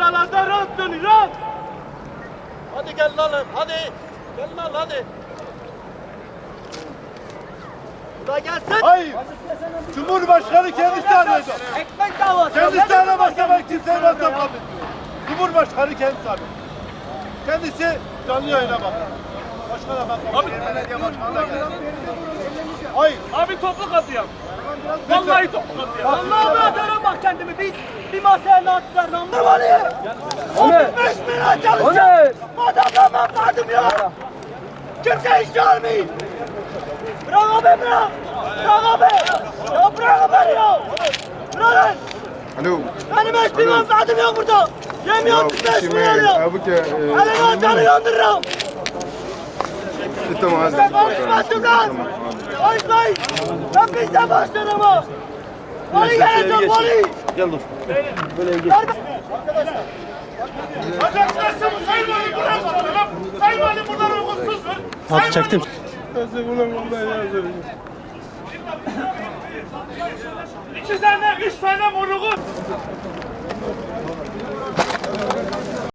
Buralarda rahat dönün rahat. Hadi gel lan hadi. Gel lan hadi. Ula gelsin. Hayır. Cumhurbaşkanı kendisi arayacak. Ekmek davası. Kendisi aramazsa ben kimseye ben kabul etmiyorum. Cumhurbaşkanı kendisi arıyor. Kendisi canlı yayına bakar. Başkana bakar. Abi. Belediye başkanına gelir. Hayır. Abi toplu katıyam. Vallahi toplu katıyam. Vallahi bırakıyorum bak kendimi. Bir masaya ne attılar lan? Var ya. 35 bin lira çalışacağım. Bu adamdan memnunum ya. Kimse iş görmeyeyim. Bırak abi bırak. Bırak abi. Ya bırak abi ya. Bırak lan. Alo. Benim hiçbir menfaatim yok burada. Yemiyorum 35 bin lira. Abi ki... Elini canı yandırırım. Tamam hadi. Ben konuşmazdım lan. Konuşmayın. Ben bizden başlarım o. Vali gelecek vali. Gel dostum. Bacaklaşsın Sayın Vali buradan soralım. Sayın Vali buradan uygunsuzdur. Sayın Çektim. İki tane, üç tane moruğu.